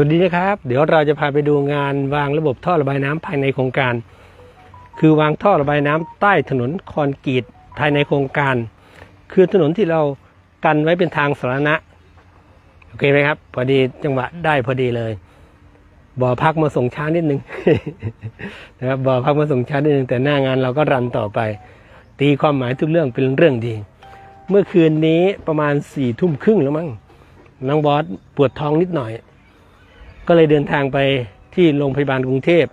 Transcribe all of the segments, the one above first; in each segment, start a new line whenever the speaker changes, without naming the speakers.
สวัสดีนะครับ เดี๋ยวเราจะพาไปดูงานวางระบบท่อระบายน้ำภายในโครงการ คือวางท่อระบายน้ำใต้ถนนคอนกรีตภายในโครงการ คือถนนที่เรากันไว้เป็นทางสาธารณะโอเคไหมครับพอดีจังหวะได้พอดีเลย บ่อพักมาส่งช้านิดนึงนะครับบ่อพักมาส่งช้านิดนึงแต่หน้างานเราก็รันต่อไป ตีความหมายทุกเรื่องเป็นเรื่องดี เมื่อคืนนี้ประมาณสี่ทุ่มครึ่งแล้วมั้งน้องบอสปวดท้องนิดหน่อย ก็เลยเดินทางไปที่โรงพยาบาลกรุงเทพ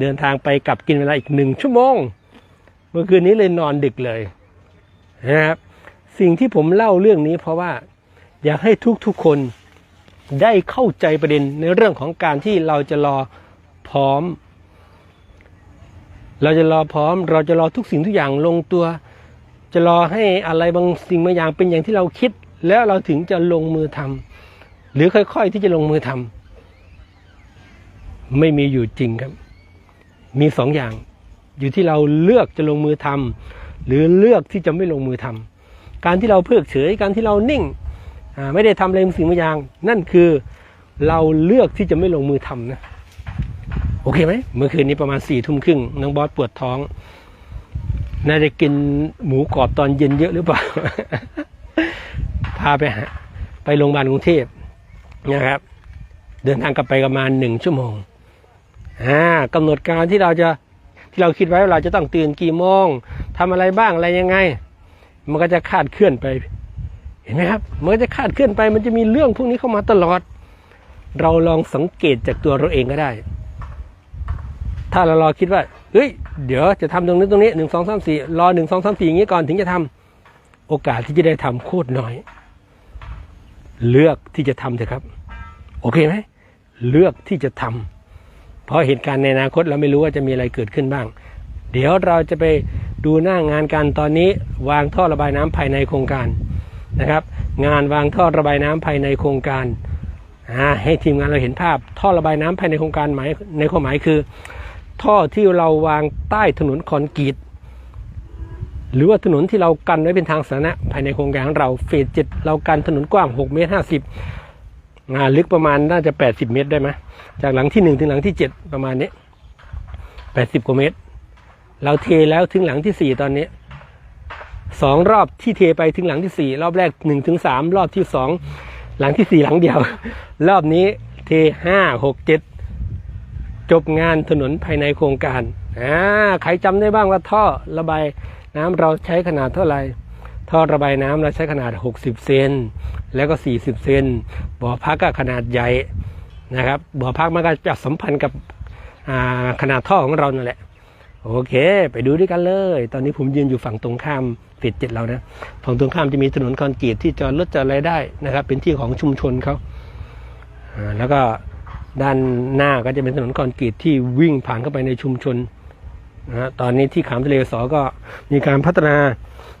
เดินทางไปกลับกินเวลาอีกหนึ่งชั่วโมง เมื่อคืนนี้เลยนอนดึกเลยนะครับสิ่งที่ผมเล่าเรื่องนี้เพราะว่าอยากให้ทุกๆคนได้เข้าใจประเด็นในเรื่องของการที่เราจะรอพร้อม เราจะรอพร้อม เราจะรอทุกสิ่งทุกอย่างลงตัว จะรอให้อะไรบางสิ่งบางอย่างเป็นอย่างที่เราคิด แล้วเราถึงจะลงมือทำหรือค่อยๆที่จะลงมือทำ ไม่มีอยู่จริงครับ มีสองอย่าง อยู่ที่เราเลือกจะลงมือทำหรือเลือกที่จะไม่ลงมือทำการที่เราเพิกเฉยการที่เรานิ่งไม่ได้ทำอะไรบางสิ่งบางอย่าง นั่นคือเราเลือกที่จะไม่ลงมือทำนะโอเคไหมเมื่อคืนนี้ประมาณสี่ทุ่มครึ่งน้องบอสปวดท้องน่าจะกินหมูกรอบตอนเย็นเยอะหรือเปล่า พาไปหาไปโรงพยาบาลกรุงเทพนะครับ เดินทางกลับไปประมาณหนึ่งชั่วโมง อ่ากำหนดการที่เราจะที่เราคิดไว้ว่าเราจะต้องตื่นกี่โมงทำอะไรบ้างอะไรยังไง มันก็จะคาดเคลื่อนไป เห็นไหมครับมันก็จะคาดเคลื่อนไป มันจะมีเรื่องพวกนี้เข้ามาตลอด เราลองสังเกตจากตัวเราเองก็ได้ ถ้าเรารอคิดว่าเฮ้ยเดี๋ยวจะทำตรงนี้ตรงนี้หนึ่งสองสามสี่รอหนึ่งสองสามสี่อย่างนี้ก่อนถึงจะทำโอกาสที่จะได้ทำโคตรน้อย เลือกที่จะทำเถอะครับ โอเคไหมเลือกที่จะทำ เพราะเหตุการณ์ในอนาคตเราไม่รู้ว่าจะมีอะไรเกิดขึ้นบ้าง เดี๋ยวเราจะไปดูหน้างานกันตอนนี้วางท่อระบายน้ำภายในโครงการนะครับ งานวางท่อระบายน้ำภายในโครงการให้ทีมงานเราเห็นภาพ ท่อระบายน้ำภายในโครงการหมายในความหมายคือ ท่อที่เราวางใต้ถนนคอนกรีตหรือว่าถนนที่เรากันไว้เป็นทางสาธารณะภายในโครงการของเราเฟสเจ็ดเรากันถนนกว้าง6เมตร50 งานลึกประมาณน่าจะ 80 เมตรได้ไหมจากหลังที่ 1 ถึงหลังที่ 7 ประมาณนี้ 80 กว่าเมตร เราเทแล้วถึงหลังที่ 4 ตอนนี้สองรอบที่เทไปถึงหลังที่ 4 รอบแรก 1 ถึง 3 รอบที่ 2 หลังที่ 4 หลังเดียว รอบนี้เท 5 6 7 จบงานถนนภายในโครงการอ่าใครจำได้บ้างว่าท่อระบายน้ำเราใช้ขนาดเท่าไหร่ ท่อระบายน้ำเราใช้ขนาด 60 เซนแล้วก็ 40 เซนบ่อพักก็ขนาดใหญ่นะครับบ่อพักมันก็จะสัมพันธ์กับขนาดท่อของเรานั่นแหละ โอเค ไปดูด้วยกันเลย ตอนนี้ผมยืนอยู่ฝั่งตรงข้ามเฟสเจ็ดเรานะฝั่งตรงข้ามจะมีถนนคอนกรีตที่จอดรถจอดอะไรได้นะครับ เป็นที่ของชุมชนเขาแล้วก็ด้านหน้าก็จะเป็นถนนคอนกรีตที่วิ่งผ่านเข้าไปในชุมชน นะฮะตอนนี้ที่ขามทะเลสอก็มีการพัฒนา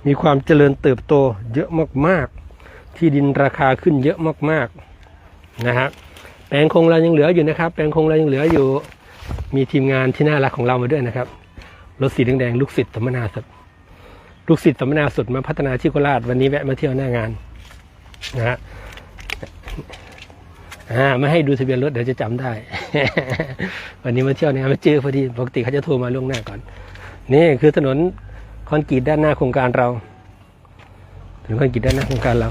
มีความเจริญเติบโตเยอะมากๆ ที่ดินราคาขึ้นเยอะมากๆนะครับแปลงคงเรายังเหลืออยู่นะครับ แปลงคงเรายังเหลืออยู่ มีทีมงานที่น่ารักของเรามาด้วยนะครับรถสีแดงๆลูกศิษย์สัมมนาสดลูกศิษย์สัมมนาสดมาพัฒนาที่โคราชวันนี้แวะมาเที่ยวหน้างานนะฮะ อ่าไม่ให้ดูทะเบียนรถเดี๋ยวจะจำได้ วันนี้มาเที่ยวเนี่ยมาเจอพอดีปกติเขาจะโทรมาล่วงหน้าก่อน นี่คือถนนคอนกรีตด้านหน้าโครงการเราถนนคอนกรีตด้านหน้าโครงการเรา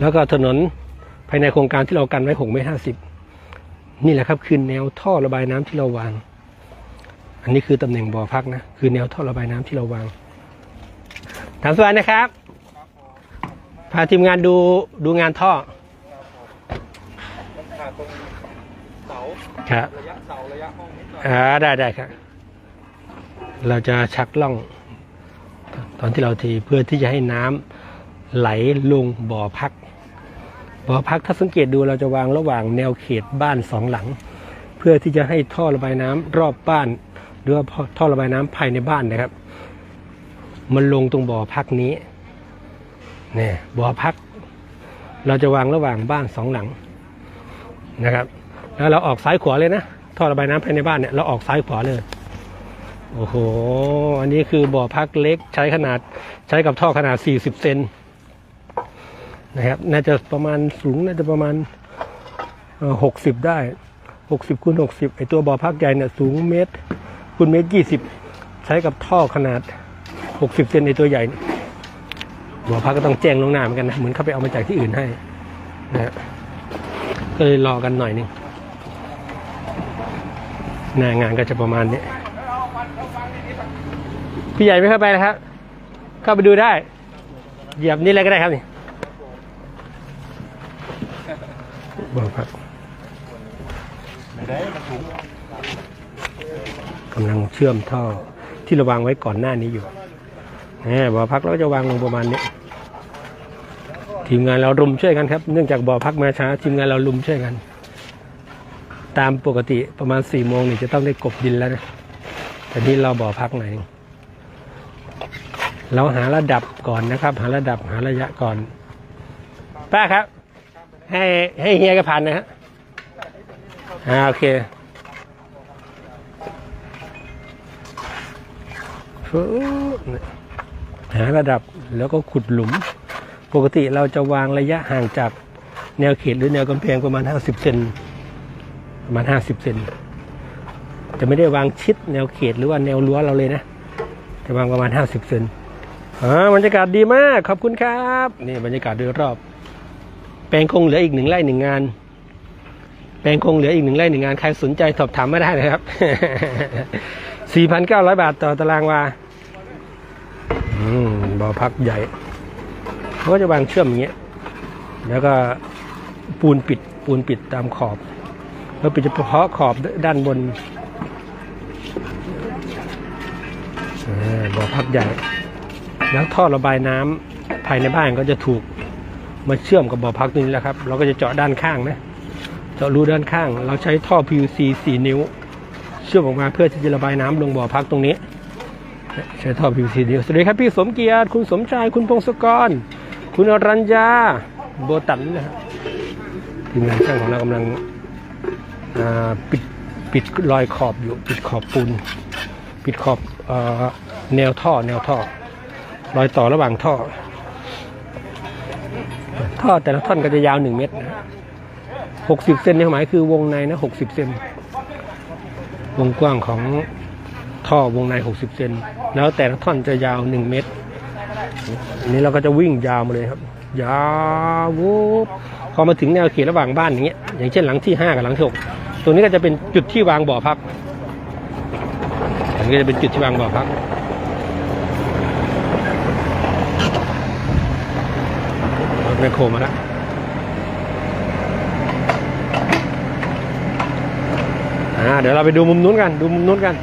แล้วก็ถนนภายในโครงการที่เรากันไว้หกเมตรห้าสิบนี่แหละครับคือแนวท่อระบายน้ำที่เราวาง อันนี้คือตำแหน่งบ่อพักนะคือแนวท่อระบายน้ำที่เราวางถามสวัสดีนะครับ พาทีมงานดูดูงานท่อ
ขาดตรงเสา
ครับ
ระยะเสาระยะห้องนิดหน่อย
อ่าได้ได้ครับ เราจะชักล่อง ตอนที่เราทีเพื่อที่จะให้น้ำไหลลงบ่อพัก บ่อพักถ้าสังเกตดูเราจะวางระหว่างแนวเขตบ้านสองหลัง เพื่อที่จะให้ท่อระบายน้ำรอบบ้าน หรือว่าท่อระบายน้ำภายในบ้านนะครับ มันลงตรงบ่อพักนี้ นี่บ่อพัก เราจะวางระหว่างบ้านสองหลังนะครับ แล้วเราออกซ้ายขวาเลยนะท่อระบายน้ำภายในบ้านเนี่ยเราออกซ้ายขวาเลยโอ้โห อันนี้คือบ่อพักเล็กใช้ขนาดใช้กับท่อขนาด 40 เซนนะครับ น่าจะประมาณสูงน่าจะประมาณหกสิบได้หกสิบคูณหกสิบไอตัวบ่อพักใหญ่เนี่ยสูงเมตรคูณเมตรยี่สิบใช้กับท่อขนาดหกสิบเซนในตัวใหญ่เนี่ย บ่อพักก็ต้องแจ้งลงหน้าเหมือนกันนะเหมือนเขาไปเอามาจากที่อื่นให้นะฮะก็เลยรอกันหน่อยนึงหน้างานก็จะประมาณนี้พี่ใหญ่ไม่เข้าไปนะครับ เข้าไปดูได้ เหยียบนี่เลยก็ได้ครับนี่บอกครับ
ไม่ได้มันถุง
กำลังเชื่อมท่อที่เราวางไว้ก่อนหน้านี้อยู่ แหมบ่อพักเราจะวางลงประมาณนี้ ทีมงานเรารุมช่วยกันครับ เนื่องจากบ่อพักมาช้า ทีมงานเรารุมช่วยกัน ตามปกติประมาณสี่โมงนี่จะต้องได้กบดินแล้วนะแต่นี่เราบ่อพักหน่อยเราหาระดับก่อนนะครับ หาระดับหาระยะก่อน ป้าครับ ให้ให้เฮียกระพันนะฮะอ่าโอเคปึ๊บ หาระดับแล้วก็ขุดหลุม ปกติเราจะวางระยะห่างจากแนวเขตหรือแนวกำแพงประมาณ 50เซนประมาณ 50เซนจะไม่ได้วางชิดแนวเขตหรือว่าแนวรั้วเราเลยนะ จะวางประมาณ 50เซนอ่าบรรยากาศดีมากขอบคุณครับนี่บรรยากาศโดยรอบ แปลงคงเหลืออีกหนึ่งไร่หนึ่งงาน แปลงคงเหลืออีกหนึ่งไร่หนึ่งงานใครสนใจสอบถามมาได้นะครับ 4,900 บาทต่อตารางวาอืม บ่อพักใหญ่เขาก็จะวางเชื่อมอย่างเงี้ยแล้วก็ปูนปิดปูนปิดตามขอบ แล้วปิดเฉพาะขอบด้านบนบ่อพักใหญ่ แล้วท่อระบายน้ำภายในบ้านก็จะถูกมาเชื่อมกับบ่อพักตรงนี้แหละครับ เราก็จะเจาะด้านข้างนะ เจาะรูด้านข้าง เราใช้ท่อ PVC 4 นิ้ว เชื่อมออกมาเพื่อที่จะระบายน้ำลงบ่อพักตรงนี้ ใช้ท่อ PVC เดียวสวัสดีครับพี่สมเกียรติคุณสมชายคุณพงศกร คุณอรัญญาโบตันนะทีมงานช่างของเรากำลังปิดปิดรอยขอบอยู่ปิดขอบปูนปิดขอบอแนวท่อแนวท่อ รอยต่อระหว่างท่อ ท่อแต่ละท่อนก็จะยาวหนึ่งเมตรนะหกสิบเซนในหมายคือวงในนะหกสิบเซนวงกว้างของ ท่อวงใน 60 เซนแล้วแต่ละท่อนจะยาว 1 เมตรอันนี้เราก็จะวิ่งยาวมาเลยครับ ยาววูบพอมาถึงแนวเขตระหว่างบ้านอย่างเงี้ยอย่างเช่นหลังที่ 5 กับหลังที่6ตัวนี้ก็จะเป็นจุดที่วางบ่อพักอันนี้ก็จะเป็นจุดที่วางบ่อพักรถแมคโครมาแล้วเดี๋ยวเราไปดูมุมนู้นกัน ดูมุมนู้นกัน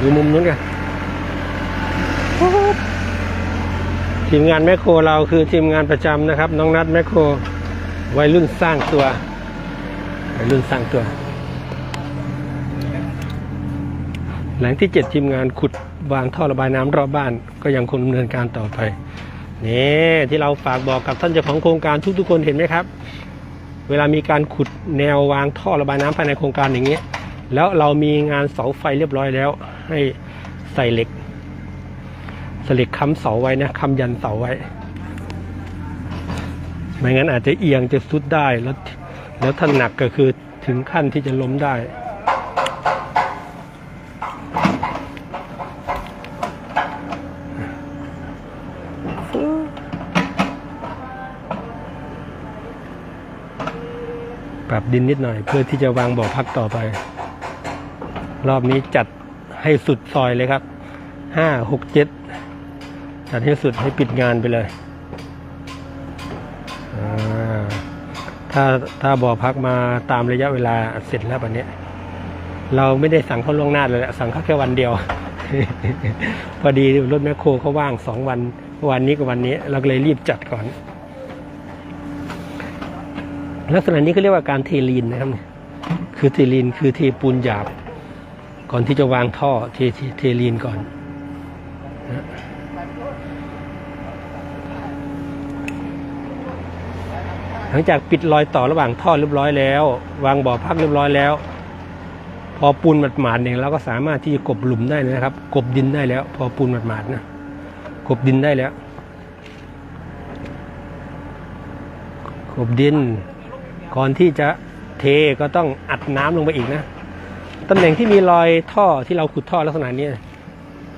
ดูมุมนู้นกันทีมงานแมคโครเราคือทีมงานประจำนะครับ น้องนัดแมคโครวัยรุ่นสร้างตัววัยรุ่นสร้างตัว หลังที่เจ็ดทีมงานขุดวางท่อระบายน้ำรอบบ้าน ก็ยังคงดำเนินการต่อไปนี่ที่เราฝากบอกกับท่านเจ้าของโครงการทุกๆคนเห็นไหมครับ เวลามีการขุดแนววางท่อระบายน้ำภายในโครงการอย่างนี้ แล้วเรามีงานเสาไฟเรียบร้อยแล้ว ให้ใส่เหล็กสล็กค้ำเสาไว้นะค้ำยันเสาไว้ ไม่งั้นอาจจะเอียงจะสุดได้แล้วแล้วถ้าหนักก็คือถึงขั้นที่จะล้มได้ ปรับดินนิดหน่อยเพื่อที่จะวางบ่อพักต่อไป รอบนี้จัดให้สุดซอยเลยครับห้าหกเจ็ดจัดให้สุดให้ปิดงานไปเลยถ้าถ้าบ่อพักมาตามระยะเวลาเสร็จแล้วแบบนี้เราไม่ได้สั่งเขาล่วงหน้าเลยแหละสั่งเขาแค่วันเดียว พอดีรถแมคโครเขาว่างสองวัน วันนี้กับวันนี้ เราเลยรีบจัดก่อน ลักษณะนี้เขาเรียกว่าการเทลีนนะครับ คือเทลีนคือเทปูนหยาบ ก่อนที่จะวางท่อเทเทเทลีนก่อนนะหลังจากปิดรอยต่อระหว่างท่อเรียบร้อยแล้ว วางบ่อพักเรียบร้อยแล้ว พอปูนหมาดๆเนี่ยเราก็สามารถที่จะกบหลุมได้นะครับ กบดินได้แล้ว พอปูนหมาดๆนะกบดินได้แล้ว กบดิน ก่อนที่จะเทก็ต้องอัดน้ำลงไปอีกนะ ตำแหน่งที่มีรอยท่อที่เราขุดท่อลักษณะนี้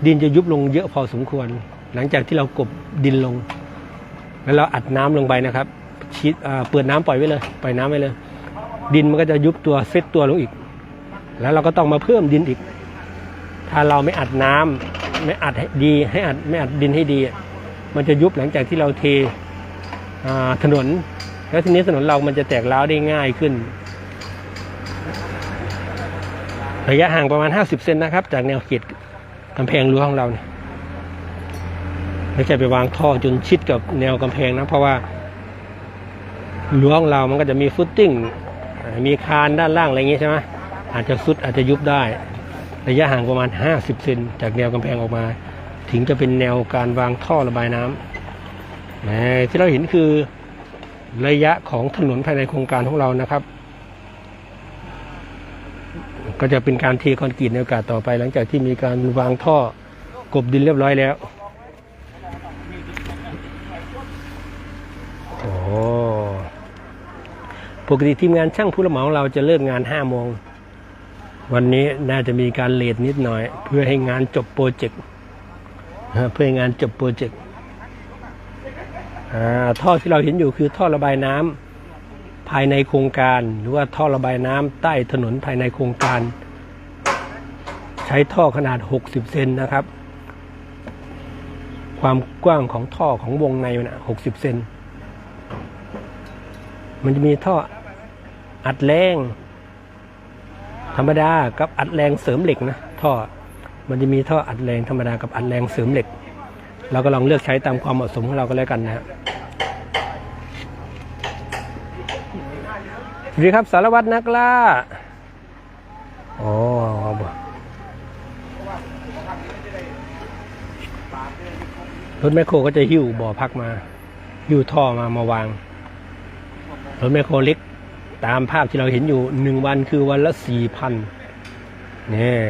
ดินจะยุบลงเยอะพอสมควร หลังจากที่เรากบดินลง แล้วเราอัดน้ำลงไปนะครับชิดเปิดน้ำปล่อยไว้เลยปล่อยน้ำไว้เลย ดินมันก็จะยุบตัวเซตตัวลงอีก แล้วเราก็ต้องมาเพิ่มดินอีก ถ้าเราไม่อัดน้ำไม่อัดดีให้อัดไม่อัดดินให้ดี มันจะยุบหลังจากที่เราเทถนน แล้วทีนี้ถนนเรามันจะแตกร้าวได้ง่ายขึ้น ระยะห่างประมาณ 50 เซนนะครับ จากแนวเขตกำแพงรั้วของเราเนี่ยไม่ใช่ไปวางท่อจนชิดกับแนวกำแพงนะ เพราะว่ารั้วของเรามันก็จะมีฟุตติ้ง มีคานด้านล่างอะไรอย่างงี้ใช่ไหมอาจจะสุดอาจจะยุบได้ ระยะห่างประมาณ 50 เซนจากแนวกำแพงออกมา ถึงจะเป็นแนวการวางท่อระบายน้ำแหมที่เราเห็นคือระยะของถนนภายในโครงการของเรานะครับ ก็จะเป็นการเทคอนกรีตในโอกาสต่อไปหลังจากที่มีการวางท่อกบดินเรียบร้อยแล้วโอ้ปกติทีมงานช่างผู้รับเหมาเราจะเลิกงาน5โมง วันนี้น่าจะมีการเลทนิดหน่อย เพื่อให้งานจบโปรเจกต์เพื่อให้งานจบโปรเจกต์อ่าท่อที่เราเห็นอยู่คือท่อระบายน้ำ ภายในโครงการ หรือว่าท่อระบายน้ำใต้ถนนภายในโครงการ ใช้ท่อขนาด 60 เซนนะครับ ความกว้างของท่อของวงในมันนะ60 เซนมันจะมีท่ออัดแรง ธรรมดากับอัดแรงเสริมเหล็กนะท่อมันจะมีท่ออัดแรงธรรมดากับอัดแรงเสริมเหล็ก เราก็ลองเลือกใช้ตามความเหมาะสมของเราก็แล้วกันนะครับ สวัสดีครับสารวัตรนักล่าโอ๋อรถแมคโครก็จะหิ้วบ่อพักมาหิ้วท่อมามาวาง รถแมคโครเล็ก ตามภาพที่เราเห็นอยู่หนึ่งวันคือวันละสี่พันเนี่ย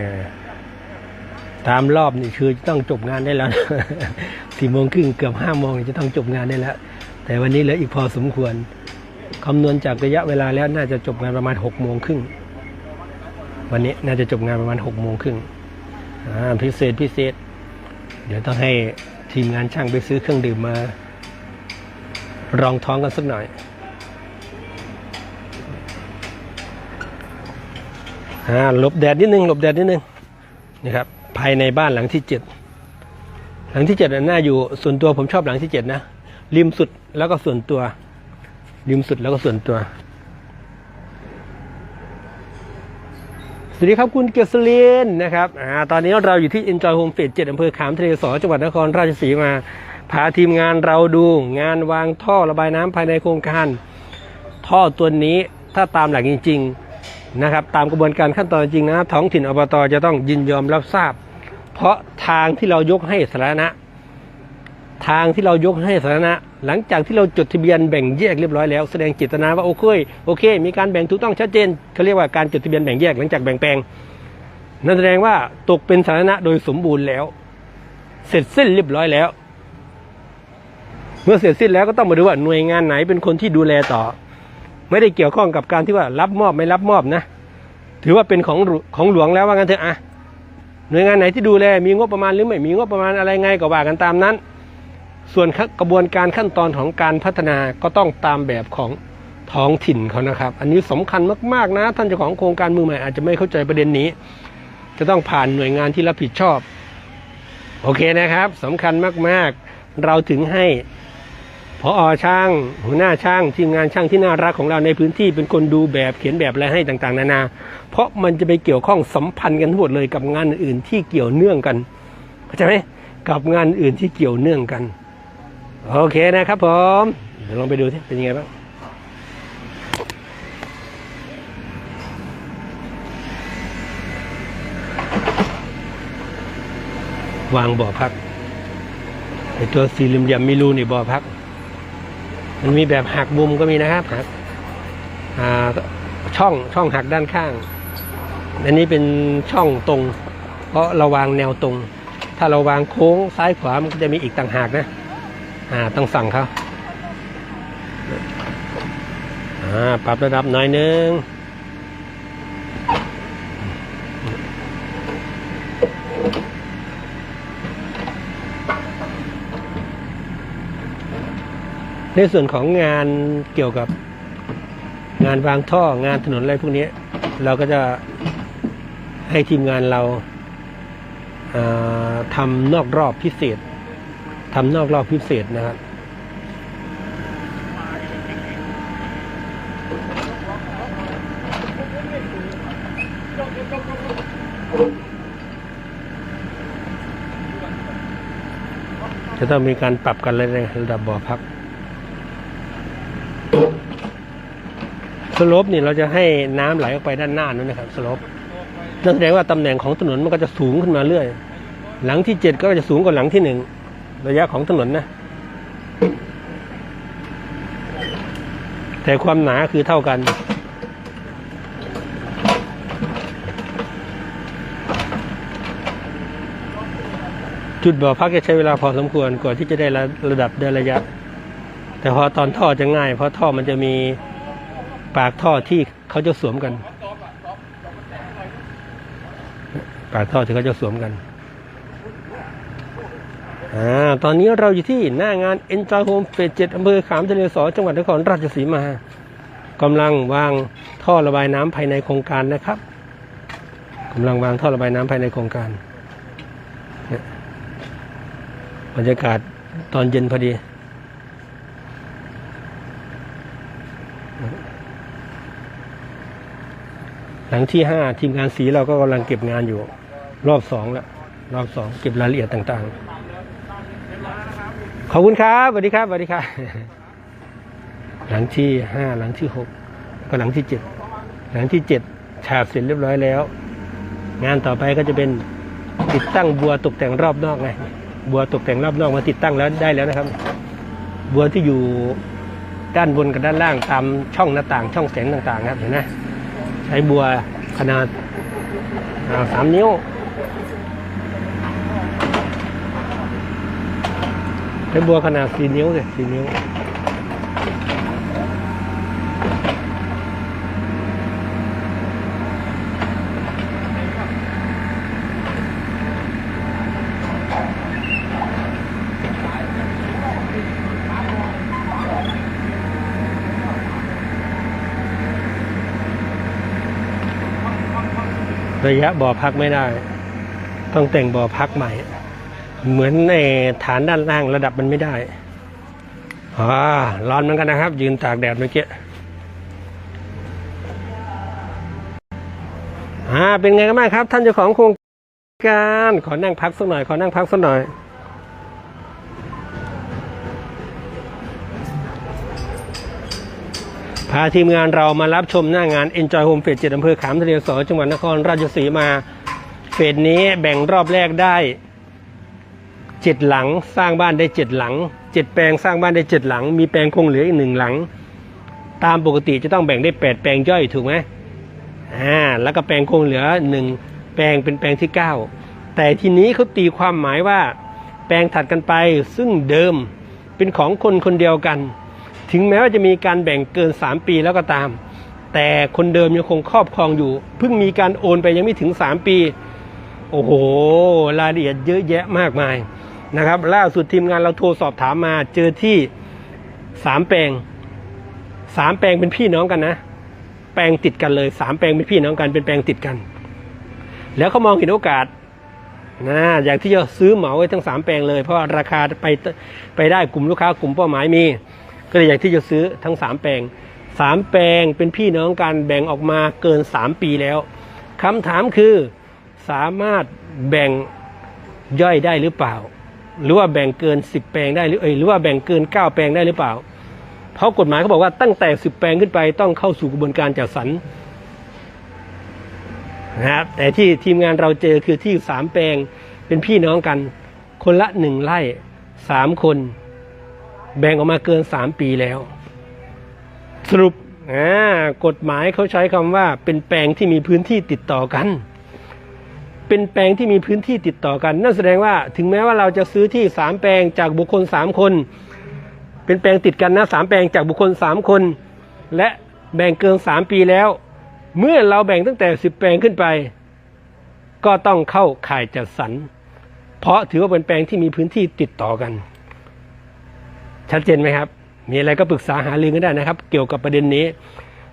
ตามรอบนี่คือต้องจบงานได้แล้วสี่โมงครึ่งเกือบห้าโมงจะต้องจบงานได้แล้ว แต่วันนี้เหลืออีกพอสมควร คำนวณจากระยะเวลาแล้วน่าจะจบงานประมาณหกโมงครึ่งวันนี้น่าจะจบงานประมาณหกโมงครึ่งพิเศษพิเศษ เดี๋ยวต้องให้ทีมงานช่างไปซื้อเครื่องดื่มมารองท้องกันสักหน่อย หลบแดดนิดนึง หลบแดดนิดนึงนี่ครับ ภายในบ้านหลังที่เจ็ดหลังที่เจ็ดน่าอยู่ส่วนตัวผมชอบหลังที่เจ็ดนะริมสุดแล้วก็ส่วนตัว ริมสุดแล้วก็ส่วนตัว สวัสดีครับคุณเกษลินนะครับอ่าตอนนี้เราอยู่ที่ Enjoy Home f a 7อำเภอขามทะเลสอจังหวัดนครราชสีมา พาทีมงานเราดูงานวางท่อระบายน้ำภายในโครงการ ท่อตัวนี้ถ้าตามหลักจริง ๆ นะครับ ตามกระบวนการขั้นตอนจริงนะท้องถิ่นอบตจะต้องยินยอมรับทราบ เพราะทางที่เรายกให้สาธารณะ ทางที่เรายกให้สาธารณะ หลังจากที่เราจดทะเบียนแบ่งแยกเรียบร้อยแล้วแสดงเจตนาว่าโอเคโอเค มีการแบ่งถูกต้องชัดเจนเขาเรียกว่าการจดทะเบียนแบ่งแยกหลังจากแบ่งแปลงนั่นแสดงว่าตกเป็นสาธารณะโดยสมบูรณ์แล้ว เสร็จสิ้นเรียบร้อยแล้ว เมื่อเสร็จสิ้นแล้วก็ต้องมาดูว่าหน่วยงานไหนเป็นคนที่ดูแลต่อ ไม่ได้เกี่ยวข้องกับการที่ว่ารับมอบไม่รับมอบนะ ถือว่าเป็นของของหลวงแล้วว่างั้นเถอะอะหน่วยงานไหนที่ดูแลมีงบประมาณหรือไม่มีงบประมาณอะไรไงก็ว่ากันตามนั้น ส่วนกระบวนการขั้นตอนของการพัฒนาก็ต้องตามแบบของท้องถิ่นเขานะครับ อันนี้สำคัญมากๆนะ ท่านเจ้าของโครงการมือใหม่อาจจะไม่เข้าใจประเด็นนี้ จะต้องผ่านหน่วยงานที่รับผิดชอบ โอเคนะครับสำคัญมากๆ เราถึงให้พออช่าง หัวหน้าช่างทีมงานช่างที่น่ารักของเราในพื้นที่เป็นคนดูแบบเขียนแบบอะไรให้ต่างๆ นานา เพราะมันจะไปเกี่ยวข้องสัมพันธ์กันทั้งหมดเลยกับงานอื่นที่เกี่ยวเนื่องกันเข้าใจไหมกับงานอื่นที่เกี่ยวเนื่องกัน โอเคนะครับผมเดี๋ยวลองไปดูที่เป็นยังไงบ้างวางบ่อพักไอตัวสี่เหลี่ยมมีรูนี่บ่อพัก มันมีแบบหักมุมก็มีนะครับหักช่องช่องหักด้านข้าง อันนี้เป็นช่องตรง เพราะเราวางแนวตรง ถ้าเราวางโค้งซ้ายขวามันก็จะมีอีกต่างหากนะ อ่าต้องสั่งเขาอ่าปรับระดับหน่อยนึงในส่วนของงานเกี่ยวกับงานวางท่องานถนนอะไรพวกนี้ เราก็จะให้ทีมงานเราทำนอกรอบพิเศษ ทำนอกรอบพิเศษนะครับจะต้องมีการปรับกันเลยในระดับบ่อพักสโลปนี่เราจะให้น้ำไหลออกไปด้านหน้านู้นนะครับสโลปนั่นแสดงว่าตำแหน่งของถนนมันก็จะสูงขึ้นมาเรื่อย หลังที่เจ็ดก็จะสูงกว่าหลังที่หนึ่ง ระยะของถนนนะ แต่ความหนาคือเท่ากัน จุดบ่อพักจะใช้เวลาพอสมควรกว่าที่จะได้ระระดับได้ระยะ แต่พอตอนท่อจะง่าย เพราะท่อมันจะมีปากท่อที่เขาจะสวมกัน ปากท่อที่เขาจะสวมกัน อ่าตอนนี้เราอยู่ที่หน้างาน Enjoy Home เฟสเจ็ดอำเภอขามทะเลสอจังหวัดนครราชสีมากำลังวางท่อระบายน้ำภายในโครงการนะครับกำลังวางท่อระบายน้ำภายในโครงการบรรยากาศตอนเย็นพอดี หลังที่ห้าทีมงานสีเราก็กำลังเก็บงานอยู่ รอบสองแล้วรอบสองเก็บรายละเอียดต่าง ๆ ขอบคุณครับสวัสดีครับสวัสดีครับ หลังที่ห้าหลังที่หกก็หลังที่เจ็ดหลังที่เจ็ดฉาบเสร็จเรียบร้อยแล้ว งานต่อไปก็จะเป็นติดตั้งบัวตกแต่งรอบนอกไงบัวตกแต่งรอบนอกมาติดตั้งแล้วได้แล้วนะครับ บัวที่อยู่ด้านบนกับด้านล่างตามช่องหน้าต่างช่องแสงต่างๆครับเห็นไหมใช้บัวขนาดสามนิ้ว ใช้บัวขนาดสี่นิ้วเลยสี่นิ้วระยะบ่อพักไม่ได้ ต้องแต่งบ่อพักใหม่ เหมือนในฐานด้านล่างระดับมันไม่ได้อ่าร้อนเหมือนกันนะครับ ยืนตากแดดเมื่อกี้อ่าเป็นไงกันบ้างครับ ท่านเจ้าของโครงการขอนั่งพักสักหน่อย ขอนั่งพักสักหน่อยพาทีมงานเรามารับชมหน้างาน Enjoy Home Fest 7อำเภอขามทะเลสอจังหวัดนครราชสีมา เฟสนี้แบ่งรอบแรกได้ เจ็ดหลังสร้างบ้านได้เจ็ดหลังเจ็ดแปลงสร้างบ้านได้เจ็ดหลัง มีแปลงคงเหลืออีกหนึ่งหลัง ตามปกติจะต้องแบ่งได้แปดแปลงย่อยถูกไหมอ่าแล้วก็แปลงคงเหลือหนึ่งแปลงเป็นแปลงที่เก้าแต่ทีนี้เขาตีความหมายว่า แปลงถัดกันไปซึ่งเดิมเป็นของคนคนเดียวกัน ถึงแม้ว่าจะมีการแบ่งเกิน 3 ปีแล้วก็ตาม แต่คนเดิมยังคงครอบครองอยู่ เพิ่งมีการโอนไปยังไม่ถึง 3 ปี โอ้โห รายละเอียดเยอะแยะมากมาย นะครับล่าสุดทีมงานเราโทรสอบถามมาเจอที่3แปลง3แปลงเป็นพี่น้องกันนะ แปลงติดกันเลย3แปลงเป็นพี่น้องกันเป็นแปลงติดกัน แล้วเขามองเห็นโอกาสนะอยากที่จะซื้อเหมาไว้ทั้ง3แปลงเลย เพราะราคาไปไปได้กลุ่มลูกค้ากลุ่มเป้าหมายมี ก็เลยอยากที่จะซื้อทั้งสามแปลงสามแปลงเป็นพี่น้องกันแบ่งออกมาเกินสามปีแล้วคำถามคือสามารถแบ่งย่อยได้หรือเปล่า หรือว่าแบ่งเกินสิบแปลงได้หรือเอยหรือว่าแบ่งเกินเก้าแปลงได้หรือเปล่า เพราะกฎหมายเขาบอกว่าตั้งแต่สิบแปลงขึ้นไปต้องเข้าสู่กระบวนการจัดสรรนะครับแต่ที่ทีมงานเราเจอคือที่สามแปลงเป็นพี่น้องกัน คนละหนึ่งไร่สามคน แบ่งออกมาเกิน 3 ปีแล้ว สรุปกฎหมายเขาใช้คำว่าเป็นแปลงที่มีพื้นที่ติดต่อกัน เป็นแปลงที่มีพื้นที่ติดต่อกัน นั่นแสดงว่าถึงแม้ว่าเราจะซื้อที่ 3 แปลงจากบุคคล 3 คน เป็นแปลงติดกันนะสามแปลงจากบุคคล 3 คน และแบ่งเกินสามปีแล้ว เมื่อเราแบ่งตั้งแต่สิบแปลงขึ้นไป ก็ต้องเข้าข่ายจัดสรร เพราะถือว่าเป็นแปลงที่มีพื้นที่ติดต่อกัน ชัดเจนไหมครับ มีอะไรก็ปรึกษาหารือกันได้นะครับ เกี่ยวกับประเด็นนี้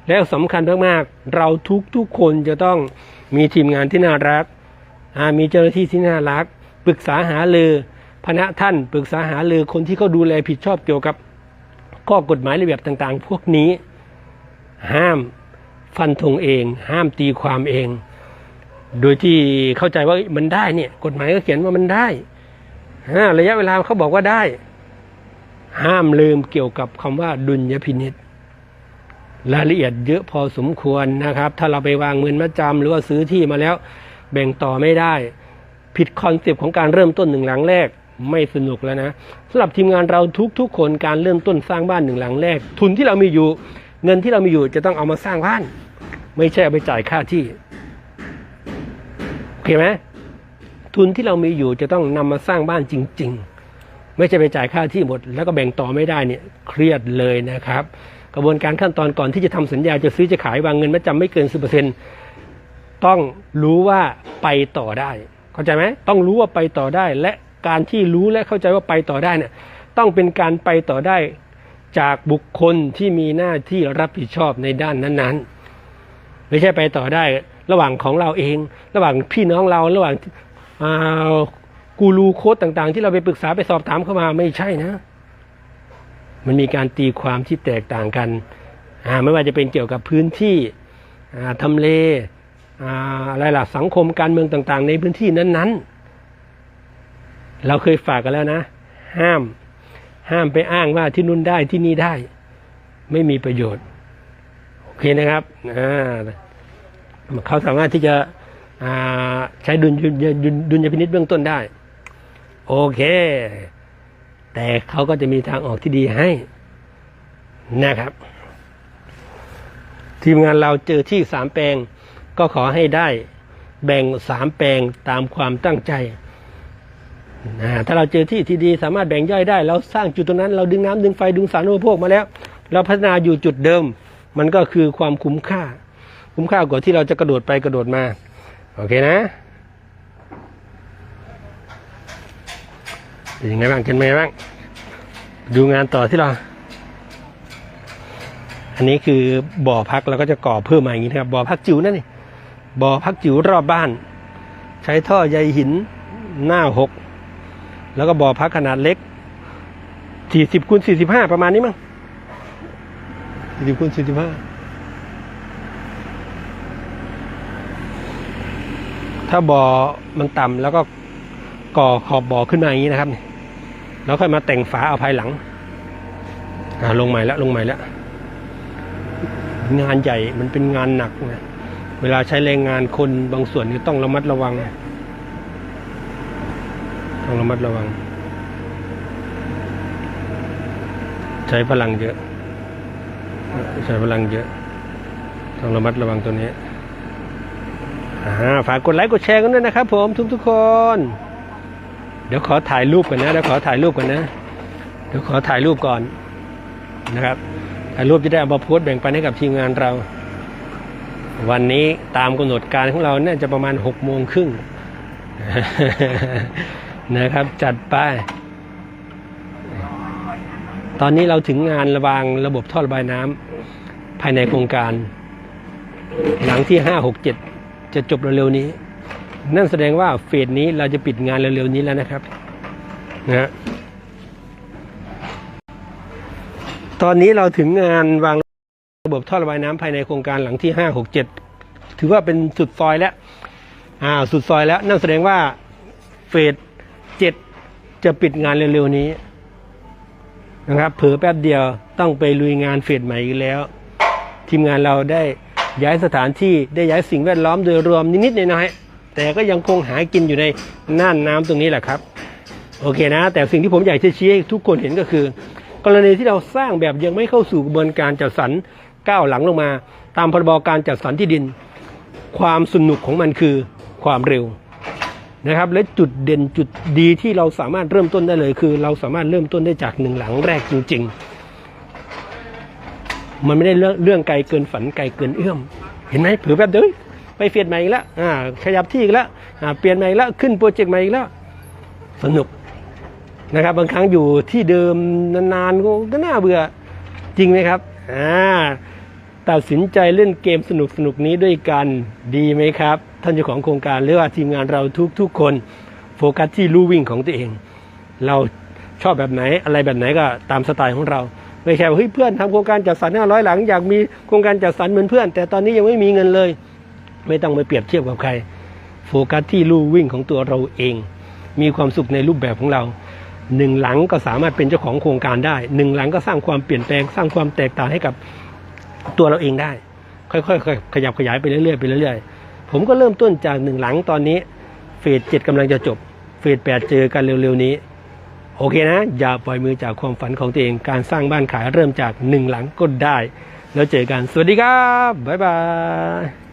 แล้วสำคัญมากๆเราทุกทุกๆคนจะต้องมีทีมงานที่น่ารัก มีเจ้าหน้าที่ที่น่ารัก ปรึกษาหาเรือพนักท่านปรึกษาหาเรือคนที่เขาดูแลผิดชอบเกี่ยวกับข้อกฎหมายระเบียบต่างๆ พวกนี้ ห้ามฟันธงเอง ห้ามตีความเอง โดยที่เข้าใจว่ามันได้เนี่ย กฎหมายก็เขียนว่ามันได้ระยะเวลาเขาบอกว่าได้ ห้ามลืมเกี่ยวกับคำว่าดุลยพินิษรายละเอียดเยอะพอสมควรนะครับ ถ้าเราไปวางเงินมาจำหรือว่าซื้อที่มาแล้ว แบ่งต่อไม่ได้ ผิดคอนเซปต์ของการเริ่มต้นหนึ่งหลังแรกไม่สนุกแล้วนะสำหรับทีมงานเราทุกๆคนการเริ่มต้นสร้างบ้านหนึ่งหลังแรก ทุนที่เรามีอยู่ เงินที่เรามีอยู่จะต้องเอามาสร้างบ้าน ไม่ใช่เอาไปจ่ายค่าที่โอเคไหมทุนที่เรามีอยู่จะต้องนำมาสร้างบ้านจริง ๆ ไม่ใช่ไปจ่ายค่าที่หมด แล้วก็แบ่งต่อไม่ได้เนี่ยเครียดเลยนะครับ กระบวนการขั้นตอนก่อนที่จะทำสัญญาจะซื้อจะขายวางเงินมาจำไม่เกิน10%ต้้องรู้ว่าไปต่อได้ เข้าใจไหมต้องรู้ว่าไปต่อได้ และการที่รู้และเข้าใจว่าไปต่อได้เนี่ยต้องเป็นการไปต่อได้จากบุคคลที่มีหน้าที่รับผิดชอบในด้านนั้นๆ ไม่ใช่ไปต่อได้ ระหว่างของเราเอง ระหว่างพี่น้องเราระหว่างากูรูโค้ดต่างๆ ที่เราไปปรึกษาไปสอบถามเข้ามาไม่ใช่นะ มันมีการตีความที่แตกต่างกันไม่ว่าจะเป็นเกี่ยวกับพื้นที่ทำเล อะไรล่ะสังคมการเมืองต่างๆ ในพื้นที่นั้นๆ เราเคยฝากกันแล้วนะ ห้าม ห้ามไปอ้างว่าที่นู่นได้ที่นี่ได้ ไม่มีประโยชน์ โอเคนะครับเขาสามารถที่จะใช้ดุลยดุลดุลยพินิจเบื้องต้นได้ โอเค แต่เขาก็จะมีทางออกที่ดีให้นะครับ ทีมงานเราเจอที่สามแปลง ก็ขอให้ได้แบ่งสามแปลงตามความตั้งใจนะถ้าเราเจอที่ที่ดีสามารถแบ่งย่อยได้เราสร้างจุดตรงนั้น เราดึงน้ำดึงไฟดึงสารอุปโภคมาแล้ว เราพัฒนาอยู่จุดเดิม มันก็คือความคุ้มค่า คุ้มค่ากว่าที่เราจะกระโดดไปกระโดดมา โอเคนะเป็นยังไงบ้างเป็นไงบ้าง ดูงานต่อที่เรา อันนี้คือบ่อพักเราก็จะก่อเพิ่มมาอย่างนี้นะครับบ่อพักจิ๋วนั่นนี่ บ่อพักจิ๋วรอบบ้าน ใช้ท่อใยหินหน้าหกแล้วก็บ่อพักขนาดเล็กสี่สิบคูณสี่สิบห้าประมาณนี้มั้งสี่สิบคูณสี่สิบห้าถ้าบ่อมันต่ำแล้วก็ก่อขอบบ่อขึ้นมาอย่างนี้นะครับนี่แล้วค่อยมาแต่งฝาเอาภายหลังอ่าลงใหม่แล้วลงใหม่แล้วงานใหญ่มันเป็นงานหนักนะ เวลาใช้แรงงานคนบางส่วนก็ต้องระมัดระวัง ต้องระมัดระวัง ใช้พลังเยอะ ใช้พลังเยอะ ต้องระมัดระวังตัวนี้ฝากกดไลค์กดแชร์กันด้วยนะครับผมทุกทุกคน เดี๋ยวขอถ่ายรูปก่อนนะเดี๋ยวขอถ่ายรูปก่อนนะ เดี๋ยวขอถ่ายรูปก่อนนะครับถ่ายรูปจะได้เอามาโพสต์แบ่งปันให้กับทีมงานเรา วันนี้ตามกำหนดการของเราน่าจะประมาณหกโมงครึ่งนะครับจัดไปตอนนี้เราถึงงานระวางระบบท่อระบายน้ำภายในโครงการ หลังที่ห้าหกเจ็ดจะจบเร็วๆนี้ นั่นแสดงว่าเฟสนี้เราจะปิดงานเร็วๆนี้แล้วนะครับนะฮะตอนนี้เราถึงงานวาง บบท่อระบายน้ำภายในโครงการหลังที่ห้าหกเจ็ดถือว่าเป็นสุดซอยแล้วอ่าสุดซอยแล้วนั่นแสดงว่าเฟสเจ็ดจะปิดงานเร็วๆนี้นะครับเผลอแป๊บเดียวต้องไปลุยงานเฟสใหม่อีกแล้ว ทีมงานเราได้ย้ายสถานที่ได้ย้ายสิ่งแวดล้อมโดยรวมนิดๆหน่อยๆแต่ก็ยังคงหากินอยู่ในน่านน้ำตรงนี้แหละครับ โอเคนะ แต่สิ่งที่ผมอยากจะชี้ให้ทุกคนเห็นก็คือ กรณีที่เราสร้างแบบยังไม่เข้าสู่กระบวนการจัดสรร ก้าวหลังลงมา ตามพรบการจัดสรรที่ดิน ความสนุกของมันคือความเร็วนะครับ และจุดเด่นจุดดีที่เราสามารถเริ่มต้นได้เลย คือ เราสามารถเริ่มต้นได้จากหนึ่งหลังแรกจริง ๆ มันไม่ได้เรื่องไกลเกินฝันไกลเกินเอื้อม เห็นไหมเผือแบบเดียวไปเฟียดใหม่อีกแล้วอ่าขยับที่อีกแล้วอ่าเปลี่ยนใหม่อีกแล้วขึ้นโปรเจกต์ใหม่อีกแล้วสนุกนะครับบางครั้งอยู่ที่เดิมนานๆก็น่าเบื่อจริงไหมครับอ่า ตัดสินใจเล่นเกมสนุกสนุกนี้ด้วยกันดีไหมครับ ท่านเจ้าของโครงการหรือว่าทีมงานเราทุกๆคน โฟกัสที่ลู่วิ่งของตัวเอง เราชอบแบบไหนอะไรแบบไหนก็ตามสไตล์ของเรา ไม่ใช่ว่าเฮ้ยเพื่อนทำโครงการจัดสรรห้าร้อยหลังอยากมีโครงการจัดสรรเหมือนเพื่อน แต่ตอนนี้ยังไม่มีเงินเลย ไม่ต้องไปเปรียบเทียบกับใคร โฟกัสที่ลู่วิ่งของตัวเราเอง มีความสุขในรูปแบบของเราหนึ่งหลังก็สามารถเป็นเจ้าของโครงการได้หนึ่งหลังก็สร้างความเปลี่ยนแปลงสร้างความแตกต่างให้กับ ตัวเราเองได้ ค่อยๆขยับขยายไปเรื่อยๆไปเรื่อยๆ ผมก็เริ่มต้นจากหนึ่งหลังตอนนี้ เฟสเจ็ดกำลังจะจบ เฟสแปดเจอกันเร็วๆนี้ โอเคนะ อย่าปล่อยมือจากความฝันของตัวเอง การสร้างบ้านขายเริ่มจากหนึ่งหลังก็ได้ แล้วเจอกัน สวัสดีครับ บ๊ายบาย